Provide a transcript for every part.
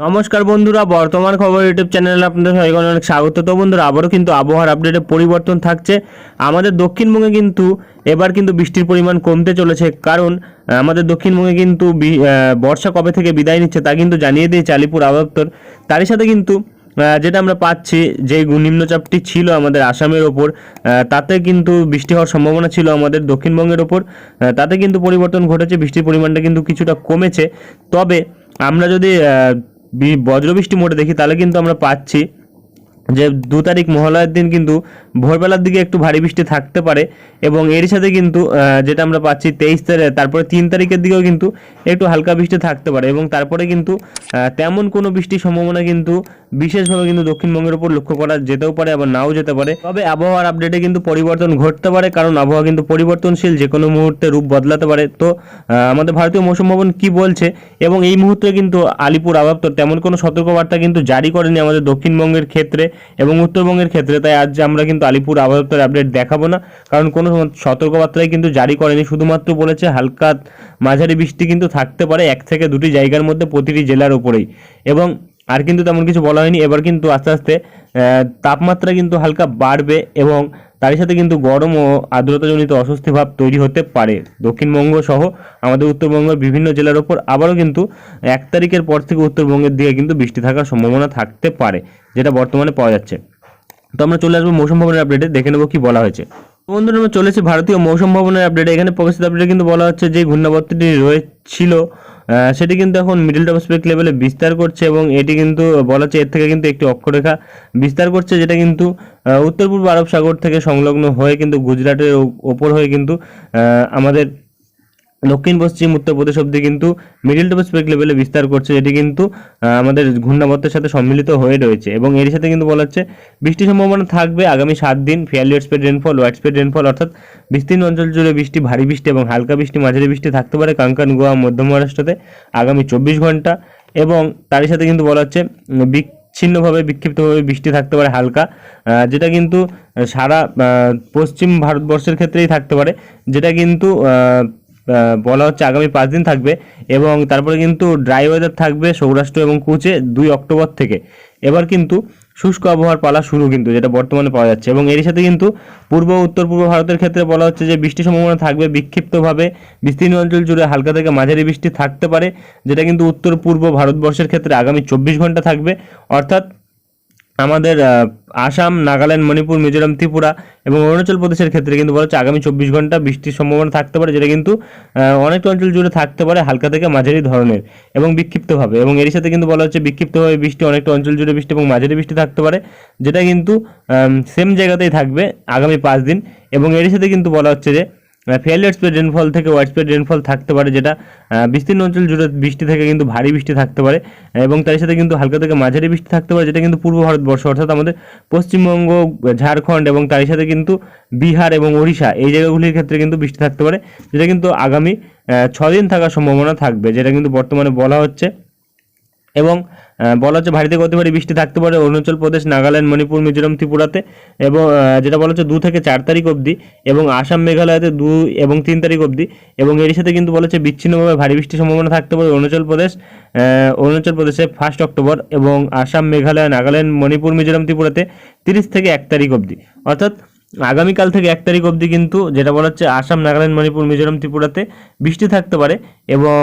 নমস্কার বন্ধুরা, বর্তমান খবর ইউটিউব চ্যানেলে আপনাদের সবাইকে অনেক স্বাগত। তো বন্ধুরা, আবারও কিন্তু আবহাওয়ার আপডেটে পরিবর্তন থাকছে। আমাদের দক্ষিণবঙ্গে কিন্তু এবার কিন্তু বৃষ্টির পরিমাণ কমতে চলেছে। কারণ আমাদের দক্ষিণবঙ্গে কিন্তু বর্ষা কবে থেকে বিদায় নিচ্ছে তা কিন্তু জানিয়ে দিয়েছে আলিপুর আবহাওয়া তারই সাথে কিন্তু যেটা আমরা পাচ্ছি, যে নিম্নচাপটি ছিল আমাদের আসামের ওপর তাতে কিন্তু বৃষ্টি হওয়ার সম্ভাবনা ছিল আমাদের দক্ষিণবঙ্গের ওপর। তাতে কিন্তু পরিবর্তন ঘটেছে, বৃষ্টির পরিমাণটা কিন্তু কিছুটা কমেছে। তবে আমরা যদি বজ্রবৃষ্টি মোটে দেখি তাহলে কিন্তু আমরা পাচ্ছি। যে দু তারিখ মহালয়ের দিন কিন্তু ভোরবেলার দিকে একটু ভারী বৃষ্টি থাকতে পারে এবং এর সাথে কিন্তু যেটা আমরা পাচ্ছি তেইশ তারিখ, তারপরে তিন তারিখের দিকেও কিন্তু একটু হালকা বৃষ্টি থাকতে পারে এবং তারপরে কিন্তু তেমন কোনো বৃষ্টির সম্ভাবনা কিন্তু বিশেষভাবে কিন্তু দক্ষিণবঙ্গের উপর লক্ষ্য করা যেতেও পারে আবার নাও যেতে পারে। তবে আবহাওয়ার আপডেটে কিন্তু পরিবর্তন ঘটতে পারে কারণ আবহাওয়া কিন্তু পরিবর্তনশীল, যে কোনো মুহূর্তে রূপ বদলাতে পারে। তো আমাদের ভারতীয় মৌসুম ভবন কী বলছে এবং এই মুহূর্তে কিন্তু আলিপুর দপ্তর তেমন কোনো সতর্কবার্তা কিন্তু জারি করেনি আমাদের দক্ষিণবঙ্গের ক্ষেত্রে। এবং উত্তরবঙ্গের ক্ষেত্রে তাই আজ আমরা কিন্তু আলিপুর আবহাওয়া আপডেট দেখাবো না। কারণ কোনো সতর্কবার্তাই কিন্তু জারি করেনি। শুধুমাত্র বলেছে হালকা মাঝারি বৃষ্টি কিন্তু থাকতে পারে এক থেকে দুটি জায়গার মধ্যে প্রতিটি জেলার উপরেই। এবং আর কিন্তু তেমন কিছু বলা হয়নি। এবার কিন্তু আস্তে আস্তে তাপমাত্রা কিন্তু হালকা বাড়বে এবং তারই সাথে কিন্তু গরম ও আর্দ্রতাজনিত অস্বস্তি ভাব তৈরি হতে পারে। দক্ষিণবঙ্গ সহ আমাদের উত্তরবঙ্গের বিভিন্ন জেলার ওপর আবারও কিন্তু এক তারিখের পর থেকে উত্তরবঙ্গের দিকে কিন্তু বৃষ্টি থাকার সম্ভাবনা থাকতে পারে, যেটা বর্তমানে পাওয়া যাচ্ছে। তো আমরা চলে আসব মৌসুম ভবনের আপডেটে দেখে নেব কি বলা হয়েছে। বন্ধুরা, আমরা চলেছি ভারতীয় মৌসুম ভবনের আপডেটে এখানে প্রকাশিত আপডেটে কিন্তু বলা হচ্ছে যে ঘূর্ণাবর্তটি রয়েছিল সেটি কিন্তু এখন মিডল টপস্পেক লেভেলে বিস্তার করছে এবং এটি কিন্তু বলা হচ্ছে এর থেকে কিন্তু একটি অক্ষরেখা বিস্তার করছে, যেটা কিন্তু উত্তর পূর্ব আরব সাগর থেকে সংলগ্ন হয়ে কিন্তু গুজরাটের ওপর হয়ে কিন্তু আমাদের দক্ষিণ, পশ্চিম উত্তরপ্রদেশ অব্দি কিন্তু মিডিল টু স্পেক লেভেলে বিস্তার করছে, যেটি কিন্তু আমাদের ঘূর্ণাবর্তের সাথে সম্মিলিত হয়ে রয়েছে। এবং এর সাথে কিন্তু বলা হচ্ছে, বৃষ্টির সম্ভাবনা থাকবে আগামী সাত দিন fairly spread rainfall wide spread rainfall অর্থাৎ বিস্তীর্ণ অঞ্চল জুড়ে বৃষ্টি, ভারী বৃষ্টি এবং হালকা বৃষ্টি, মাঝারি বৃষ্টি থাকতে পারে কাঙ্কান, গোয়া, মধ্য মহারাষ্ট্রতে আগামী চব্বিশ ঘণ্টা। এবং তারই সাথে কিন্তু বলা হচ্ছে, বিচ্ছিন্নভাবে, বিক্ষিপ্তভাবে বৃষ্টি থাকতে পারে হালকা যেটা কিন্তু সারা পশ্চিম ভারতবর্ষের ক্ষেত্রেই থাকতে পারে, যেটা কিন্তু বলা হচ্ছে আগামী পাঁচ দিন থাকবে এবং তারপরে কিন্তু ড্রাই ওয়েদার থাকবে সৌরাষ্ট্র এবং কুচে দুই অক্টোবর থেকে। এবার কিন্তু শুষ্ক আবহাওয়ার পালা শুরু কিন্তু, যেটা বর্তমানে পাওয়া যাচ্ছে এবং এর সাথে কিন্তু পূর্ব উত্তর পূর্ব ভারতের ক্ষেত্রে বলা হচ্ছে যে বৃষ্টির সম্ভাবনা থাকবে বিক্ষিপ্তভাবে। বিস্তীর্ণ অঞ্চল জুড়ে হালকা থেকে মাঝারি বৃষ্টি থাকতে পারে, যেটা কিন্তু উত্তর পূর্ব ভারতবর্ষের ক্ষেত্রে আগামী চব্বিশ ঘণ্টা থাকবে। অর্থাৎ আমাদের আসাম নাগাল্যান্ড মণিপুর মিজোরাম ত্রিপুরা এবং অরুণাচল প্রদেশের ক্ষেত্রে কিন্তু বলা হচ্ছে আগামী চব্বিশ ঘণ্টা বৃষ্টির সম্ভাবনা থাকতে পারে যেটা কিন্তু আহ, অনেকটা অঞ্চল জুড়ে থাকতে পারে হালকা থেকে মাঝারি ধরনের এবং বিক্ষিপ্তভাবে এবং এর সাথে কিন্তু বলা হচ্ছে বিক্ষিপ্তভাবে বৃষ্টি অনেকটা অঞ্চল জুড়ে বৃষ্টি এবং মাঝারি বৃষ্টি থাকতে পারে যেটা কিন্তু সেম জায়গাতেই থাকবে আগামী পাঁচ দিন এবং এর সাথে কিন্তু বলা হচ্ছে যে ফেয়ারলি স্প্রেড রেনফল থেকে ওয়াইড স্প্রেড রেনফল থাকতে পারে যেটা বিস্তীর্ণ অঞ্চল জুড়ে বৃষ্টি থেকে কিন্তু ভারী বৃষ্টি থাকতে পারে এবং তার সাথে কিন্তু হালকা থেকে মাঝারি বৃষ্টি থাকতে পারে যেটা কিন্তু পূর্ব ভারতবর্ষ অর্থাৎ আমাদের পশ্চিমবঙ্গ ঝাড়খণ্ড এবং তার সাথে কিন্তু বিহার এবং ওড়িশা এই জায়গাগুলির ক্ষেত্রে কিন্তু বৃষ্টি থাকতে পারে যেটা কিন্তু আগামী আহ, ছ দিন থাকার সম্ভাবনা থাকবে যেটা কিন্তু বর্তমানে বলা হচ্ছে এবং বলা হচ্ছে ভারীতে গতি ভারী বৃষ্টি থাকতে পারে অরুণাচল প্রদেশ, নাগাল্যান্ড, মণিপুর, মিজোরাম, ত্রিপুরাতে এবং যেটা বলা হচ্ছে দু থেকে চার তারিখ অবধি এবং আসাম, মেঘালয়তে দু এবং তিন তারিখ অবধি এবং এর সাথে কিন্তু বলা হচ্ছে বিচ্ছিন্নভাবে ভারী বৃষ্টির সম্ভাবনা থাকতে পারে অরুণাচল প্রদেশ অরুণাচল প্রদেশে ফার্স্ট অক্টোবর এবং আসাম, মেঘালয়, নাগাল্যান্ড, মণিপুর, মিজোরাম, ত্রিপুরাতে তিরিশ থেকে এক তারিখ অবধি। অর্থাৎ আগামীকাল থেকে এক তারিখ অবধি কিন্তু যেটা বলা হচ্ছে আসাম, নাগাল্যান্ড, মণিপুর, মিজোরাম, ত্রিপুরাতে বৃষ্টি থাকতে পারে এবং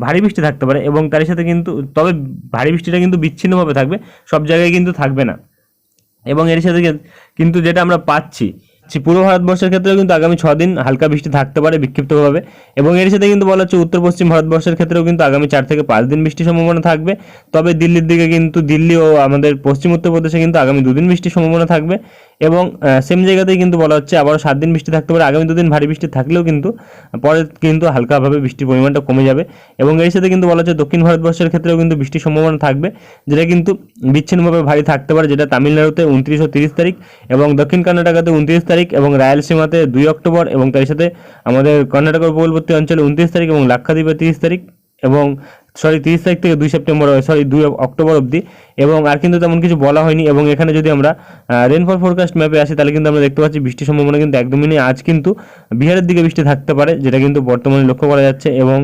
ভারী বৃষ্টি থাকতে পারে এবং তার সাথে কিন্তু, তবে ভারী বৃষ্টিটা কিন্তু বিচ্ছিন্নভাবে থাকবে, সব জায়গায় কিন্তু থাকবে না। এবং এর সাথে কিন্তু যেটা আমরা পাচ্ছি যে পূর্ব ভারতবর্ষের ক্ষেত্রেও কিন্তু আগামী ছ দিন হালকা বৃষ্টি থাকতে পারে বিক্ষিপ্তভাবে। এবং এর সাথে কিন্তু বলা হচ্ছে উত্তর পশ্চিম ভারতবর্ষের ক্ষেত্রেও কিন্তু আগামী চার থেকে পাঁচ দিন বৃষ্টির সম্ভাবনা থাকবে। তবে দিল্লির দিকে কিন্তু দিল্লি ও আমাদের পশ্চিম উত্তরপ্রদেশে কিন্তু আগামী দুদিন বৃষ্টির সম্ভাবনা থাকবে। এবং সেম জায়গাতেই কিন্তু বলা হচ্ছে আবারও সাত দিন বৃষ্টি থাকতে পারে। আগামী দুদিন ভারী বৃষ্টি থাকলেও কিন্তু পরে কিন্তু হালকাভাবে বৃষ্টির পরিমাণটা কমে যাবে। এবং এর সাথে কিন্তু বলা হচ্ছে দক্ষিণ ভারতবর্ষের ক্ষেত্রেও কিন্তু বৃষ্টির সম্ভাবনা থাকবে, যেটা কিন্তু বিচ্ছিন্নভাবে ভারী থাকতে পারে, যেটা তামিলনাড়ুতে উনত্রিশ ও তিরিশ তারিখ এবং দক্ষিণ কর্ণাটকাতে উনত্রিশ তারিখ এবং রায়ালসীমাতে দুই অক্টোবর এবং তার সাথে আমাদের কর্ণাটকের উপকূলবর্তী অঞ্চলে উনত্রিশ তারিখ এবং লাক্ষাদ্বীপে তিরিশ তারিখ এবং সরি, তিরিশ তারিখ থেকে দুই সেপ্টেম্বর সরি, দুই অক্টোবর অবধি। এবং আর কিন্তু তেমন কিছু বলা হয়নি। এবং এখানে যদি আমরা রেনফল ফোরকাস্ট ম্যাপে আসি, তাহলে কিন্তু আমরা দেখতে পাচ্ছি বৃষ্টির সম্ভাবনা কিন্তু একদমই নেই। আজ কিন্তু বিহারের দিকে বৃষ্টি থাকতে পারে, যেটা কিন্তু বর্তমানে লক্ষ্য করা যাচ্ছে। এবং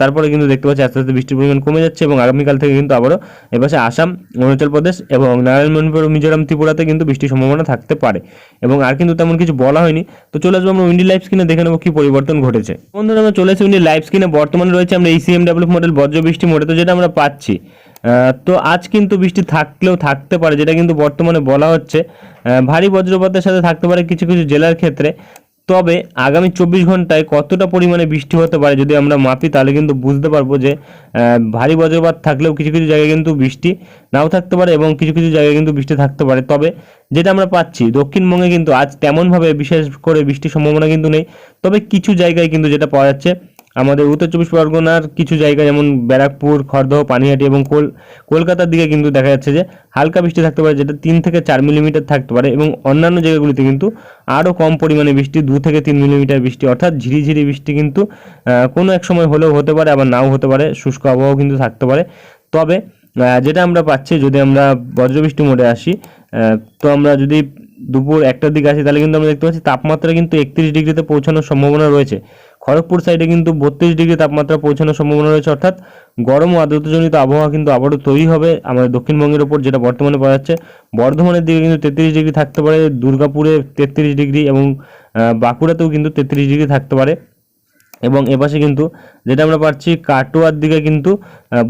তারপরে কিন্তু দেখতে পাচ্ছি আস্তে আস্তে বৃষ্টির পরিমাণ কমে যাচ্ছে এবং আগামীকাল থেকে কিন্তু আবারও এপাশে আসাম, অরুণাচল প্রদেশ এবং নারায়ণ মণিপুর ও মিজোরাম, ত্রিপুরাতে কিন্তু বৃষ্টির সম্ভাবনা থাকতে পারে। এবং আর কিন্তু তেমন কিছু বলা হয়নি। তো চলে আসব আমরা উইন্ডি লাইভ স্ক্রিনে, দেখে নেব কি পরিবর্তন ঘটেছে। বন্ধুরা, আমরা চলে এসেছি উইন্ডি লাইভ স্ক্রিনে। বর্তমানে রয়েছে আমরা এই সিএমডাব্লিউ মডেল বজ্র বৃষ্টি মোডে তো যেটা আমরা পাচ্ছি। তো আজ কিন্তু বৃষ্টি থাকলেও থাকতে পারে, যেটা কিন্তু বর্তমানে বলা হচ্ছে। ভারী বজ্রপাতের সাথে থাকতে পারে কিছু কিছু জেলার ক্ষেত্রে। তবে আগামী চব্বিশ ঘন্টায় কতটা পরিমাণে বৃষ্টি হতে পারে যদি আমরা মাপি, তাহলে কিন্তু বুঝতে পারব যে ভারী বজ্রপাত থাকলেও কিছু কিছু জায়গায় কিন্তু বৃষ্টি নাও থাকতে পারে এবং কিছু কিছু জায়গায় কিন্তু বৃষ্টি থাকতে পারে। তবে যেটা আমরা পাচ্ছি, দক্ষিণবঙ্গে কিন্তু আজ তেমনভাবে বিশেষ করে বৃষ্টির সম্ভাবনা কিন্তু নেই। তবে কিছু জায়গায় কিন্তু যেটা পাওয়া যাচ্ছে আমাদের উত্তর চব্বিশ পরগনার কিছু জায়গা যেমন ব্যারাকপুর খড়দহ পানিহাটি এবং কোল কলকাতার দিকে কিন্তু দেখা যাচ্ছে যে হালকা বৃষ্টি থাকতে পারে, যেটা তিন থেকে চার মিলিমিটার থাকতে পারে এবং অন্যান্য জায়গাগুলিতে কিন্তু আরও কম পরিমাণে বৃষ্টি, দু থেকে তিন মিলিমিটার বৃষ্টি। অর্থাৎ ঝিরিঝিরি বৃষ্টি কিন্তু কোনো এক সময় হলেও হতে পারে, আবার নাও হতে পারে, শুষ্ক আবহাওয়াও কিন্তু থাকতে পারে। তবে যেটা আমরা পাচ্ছি, যদি আমরা বজ্রবৃষ্টি মোডে আসি তো আমরা যদি দুপুর একটার দিকে আসি, তাহলে কিন্তু আমরা দেখতে পাচ্ছি তাপমাত্রা কিন্তু একত্রিশ ডিগ্রিতে পৌঁছানোর সম্ভাবনা রয়েছে। খড়গপুর সাইডে কিন্তু বত্রিশ ডিগ্রি তাপমাত্রা পৌঁছানোর সম্ভাবনা রয়েছে, অর্থাৎ গরম ও আর্দ্রতাজনিত আবহাওয়া কিন্তু আবারও তৈরি হবে আমাদের দক্ষিণবঙ্গের ওপর, যেটা বর্তমানে পাওয়া যাচ্ছে। বর্ধমানের দিকে কিন্তু তেত্রিশ ডিগ্রি থাকতে পারে, দুর্গাপুরে তেত্রিশ ডিগ্রি এবং বাঁকুড়াতেও কিন্তু তেত্রিশ ডিগ্রি থাকতে পারে। এবং এপাশে কিন্তু যেটা আমরা পাচ্ছি কাটোয়ার দিকে কিন্তু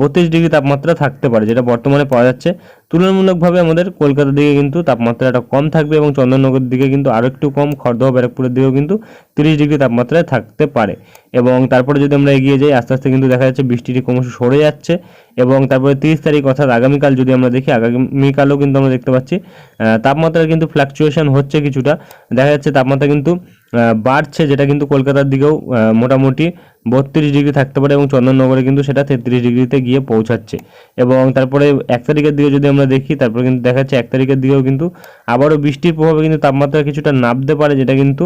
বত্রিশ ডিগ্রি তাপমাত্রা থাকতে পারে যেটা বর্তমানে পাওয়া যাচ্ছে। তুলনামূলকভাবে আমাদের কলকাতার দিকে কিন্তু তাপমাত্রাটা কম থাকবে এবং চন্দননগরের দিকে কিন্তু আরও একটু কম খড়দহ ব্যারাকপুরের দিকেও কিন্তু তিরিশ ডিগ্রি তাপমাত্রায় থাকতে পারে। এবং তারপরে যদি আমরা এগিয়ে যাই আস্তে আস্তে কিন্তু দেখা যাচ্ছে বৃষ্টিটি ক্রমশ সরে যাচ্ছে। এবং তারপরে তিরিশ তারিখ অর্থাৎ আগামীকাল যদি আমরা দেখি আগামীকালও কিন্তু আমরা দেখতে পাচ্ছি আহ, তাপমাত্রার কিন্তু ফ্লাকচুয়েশন হচ্ছে কিছুটা। দেখা যাচ্ছে তাপমাত্রা কিন্তু বাড়ছে, যেটা কিন্তু কলকাতার দিকেও মোটামুটি বত্রিশ ডিগ্রি থাকতে পারে এবং চন্দননগরে কিন্তু সেটা তেত্রিশ ডিগ্রিতে গিয়ে পৌঁছাচ্ছে। এবং তারপরে এক তারিখের দিকে যদি আমরা দেখি, তারপরে কিন্তু দেখা যাচ্ছে এক তারিখের দিকেও কিন্তু আবারও বৃষ্টির প্রভাবে কিন্তু তাপমাত্রা কিছুটা নামতে পারে, যেটা কিন্তু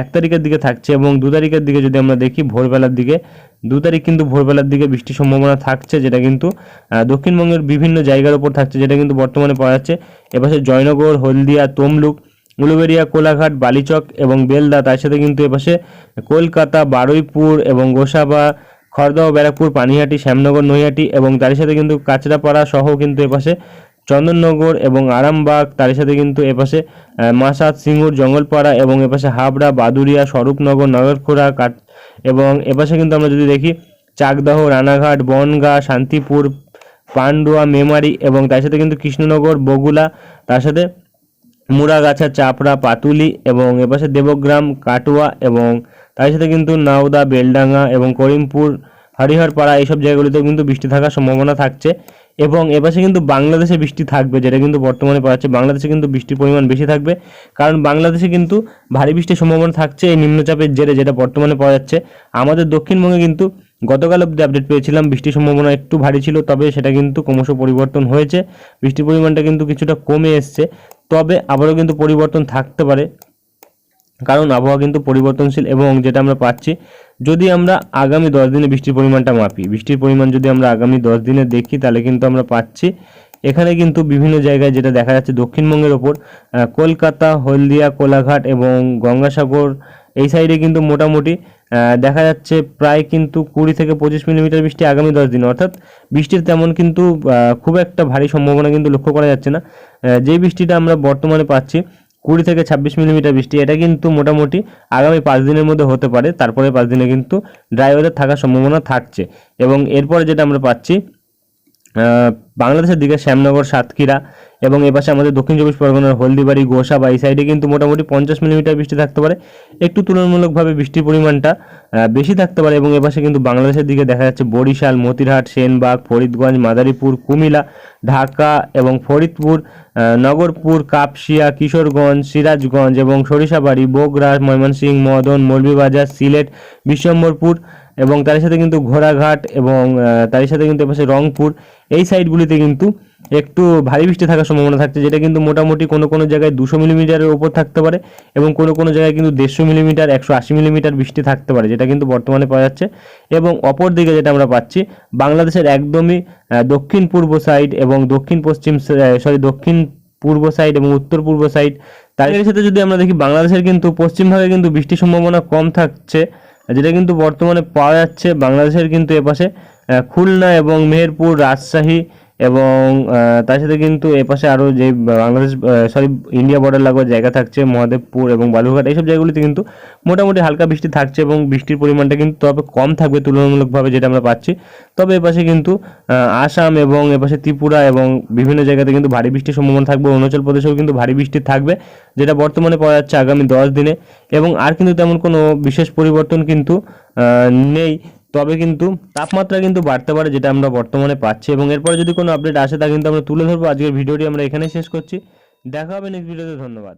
এক তারিখের দিকে থাকছে এবং দু তারিখের দিকে যদি আমরা দেখি, ভোরবেলার দিকে, দু তারিখ কিন্তু ভোরবেলার দিকে বৃষ্টির সম্ভাবনা থাকছে, যেটা কিন্তু দক্ষিণবঙ্গের বিভিন্ন জায়গার উপর থাকছে, যেটা কিন্তু বর্তমানে পাওয়া যাচ্ছে। এপাশে জয়নগর, হলদিয়া, তমলুক উলুবেড়িয়া, কোলাঘাট, বালিচক এবং বেলদা, তার সাথে কিন্তু এপাশে কলকাতা, বারুইপুর এবং গোসাবা, খড়দহ, ব্যারাকপুর, পানিহাটি, শ্যামনগর, নৈহাটি এবং তার সাথে কিন্তু কাঁচরাপাড়া সহ কিন্তু এপাশে চন্দননগর এবং আরামবাগ, তার সাথে কিন্তু এপাশে মাসাদ, সিঙ্গুর, জঙ্গলপাড়া এবং এপাশে হাবড়া, বাদুরিয়া, স্বরূপনগর, নগরখোড়া, কাট, এবং এপাশে কিন্তু আমরা যদি দেখি, চাকদহ, রানাঘাট, বনগাঁ, শান্তিপুর, পান্ডুয়া, মেমারি এবং তার সাথে কিন্তু কৃষ্ণনগর, বগুলা, তার সাথে মুড়াগাছা, চাপড়া, পাতুলি এবং এপাশে দেবগ্রাম, কাটুয়া এবং তার সাথে কিন্তু নাওদা, বেলডাঙ্গা এবং করিমপুর, হরিহরপাড়া এইসব জায়গাগুলিতেও কিন্তু বৃষ্টি থাকার সম্ভাবনা থাকছে এবং এপাশে কিন্তু বাংলাদেশে বৃষ্টি থাকবে, যেটা কিন্তু বর্তমানে পাওয়া যাচ্ছে। বাংলাদেশে কিন্তু বৃষ্টির পরিমাণ বেশি থাকবে কারণ বাংলাদেশে কিন্তু ভারী বৃষ্টির সম্ভাবনা থাকছে এই নিম্নচাপের জেরে, যেটা বর্তমানে পাওয়া যাচ্ছে। আমাদের দক্ষিণবঙ্গে কিন্তু গতকাল অব্দি আপডেট পেয়েছিলাম, বৃষ্টির সম্ভাবনা একটু ভারী ছিল, তবে সেটা কিন্তু ক্রমশ পরিবর্তন হয়েছে। বৃষ্টির পরিমাণটা কিন্তু কিছুটা কমে এসছে। তবে আবারও কিন্তু পরিবর্তন থাকতে পারে। কারণ আবহাওয়া কিন্তু পরিবর্তনশীল এবং যেটা আমরা পাচ্ছি, যদি আমরা আগামী দশ দিনে বৃষ্টির পরিমাণটা মাপি, বৃষ্টির পরিমাণ যদি আমরা আগামী দশ দিনে দেখি, তাহলে কিন্তু আমরা পাচ্ছি এখানে কিন্তু বিভিন্ন জায়গায় যেটা দেখা যাচ্ছে দক্ষিণবঙ্গের ওপর কলকাতা, হলদিয়া, কোলাঘাট এবং গঙ্গাসাগর, এই সাইডে কিন্তু মোটামুটি দেখা যাচ্ছে প্রায় কিন্তু কুড়ি থেকে পঁচিশ মিলিমিটার বৃষ্টি আগামী দশ দিন। অর্থাৎ বৃষ্টির তেমন কিন্তু খুব একটা ভারী সম্ভাবনা কিন্তু লক্ষ্য করা যাচ্ছে না। যে বৃষ্টিটা আমরা বর্তমানে পাচ্ছি, কুড়ি থেকে ছাব্বিশ মিলিমিটার বৃষ্টি, এটা কিন্তু মোটামুটি আগামী পাঁচ দিনের মধ্যে হতে পারে। তারপরে পাঁচ দিনে কিন্তু ড্রাই ওয়েদার থাকার সম্ভাবনা থাকছে। এবং এরপরে যেটা আমরা পাচ্ছি বাংলাদেশের দিকে শ্যামনগর, সাতক্ষীরা এবং এপাশে আমাদের দক্ষিণ চব্বিশ পরগনার হলদিবাড়ি, গোসা বা এই সাইডে কিন্তু মোটামুটি পঞ্চাশ মিলিমিটার বৃষ্টি থাকতে পারে। একটু তুলনামূলকভাবে বৃষ্টির পরিমাণটা বেশি থাকতে পারে এবং এপাশে কিন্তু বাংলাদেশের দিকে দেখা যাচ্ছে বরিশাল, মতিরহাট, সেনবাগ, ফরিদগঞ্জ, মাদারীপুর কুমিলা ঢাকা এবং ফরিদপুর নগরপুর, কাপসিয়া, কিশোরগঞ্জ, সিরাজগঞ্জ এবং সরিষাবাড়ি, বগুড়া, ময়মনসিংহ, মদন, মৌলভীবাজার, সিলেট, বিশ্বম্বরপুর এবং তার সাথে কিন্তু ঘোড়াঘাট এবং তার সাথে কিন্তু এপাশে রংপুর, এই সাইডগুলিতে কিন্তু একটু ভারী বৃষ্টি থাকার সম্ভাবনা থাকছে, যেটা কিন্তু মোটামুটি কোনো কোনো জায়গায় দুশো মিলিমিটারের উপর থাকতে পারে এবং কোনো কোনো জায়গায় কিন্তু দেড়শো মিলিমিটার, একশো আশি মিলিমিটার বৃষ্টি থাকতে পারে, যেটা কিন্তু বর্তমানে পাওয়া যাচ্ছে। এবং অপর দিকে যেটা আমরা পাচ্ছি, বাংলাদেশের একদমই দক্ষিণ পূর্ব সাইড এবং দক্ষিণ পশ্চিম সরি দক্ষিণ পূর্ব সাইড এবং উত্তর পূর্ব সাইড। তার সাথে যদি আমরা দেখি, বাংলাদেশের কিন্তু পশ্চিম ভাগে কিন্তু বৃষ্টির সম্ভাবনা কম থাকছে। যেটা কিন্তু বর্তমানে পাওয়া যাচ্ছে বাংলাদেশের কিন্তু এপাশে খুলনা এবং মেহেরপুর রাজশাহী এবং তার সাথে কিন্তু এপাশে আরও যে বাংলাদেশ সরি ইন্ডিয়া বর্ডার লাগোয়া জায়গা থাকছে, মহাদেবপুর এবং বালুরঘাট, এইসব জায়গাগুলিতে কিন্তু মোটামুটি হালকা বৃষ্টি থাকছে এবং বৃষ্টির পরিমাণটা কিন্তু তবে কম থাকবে তুলনামূলকভাবে যেটা আমরা পাচ্ছি। তবে এপাশে কিন্তু আসাম এবং এপাশে ত্রিপুরা এবং বিভিন্ন জায়গাতে কিন্তু ভারী বৃষ্টির সম্ভাবনা থাকবে, অরুণাচল প্রদেশেও কিন্তু ভারী বৃষ্টি থাকবে, যেটা বর্তমানে পাওয়া যাচ্ছে আগামী দশ দিনে। এবং আর কিন্তু তেমন কোনো বিশেষ পরিবর্তন কিন্তু নেই। তবে কিন্তু তাপমাত্রা কিন্তু বাড়তে পারে, যেটা আমরা বর্তমানে পাচ্ছি। এবং এরপরে যদি কোনো আপডেট আসে, তা কিন্তু আমরা তুলে ধরবো। আজকের ভিডিওটি আমরা এখানে শেষ করছি। দেখা হবে নেক্সট ভিডিওতে ধন্যবাদ।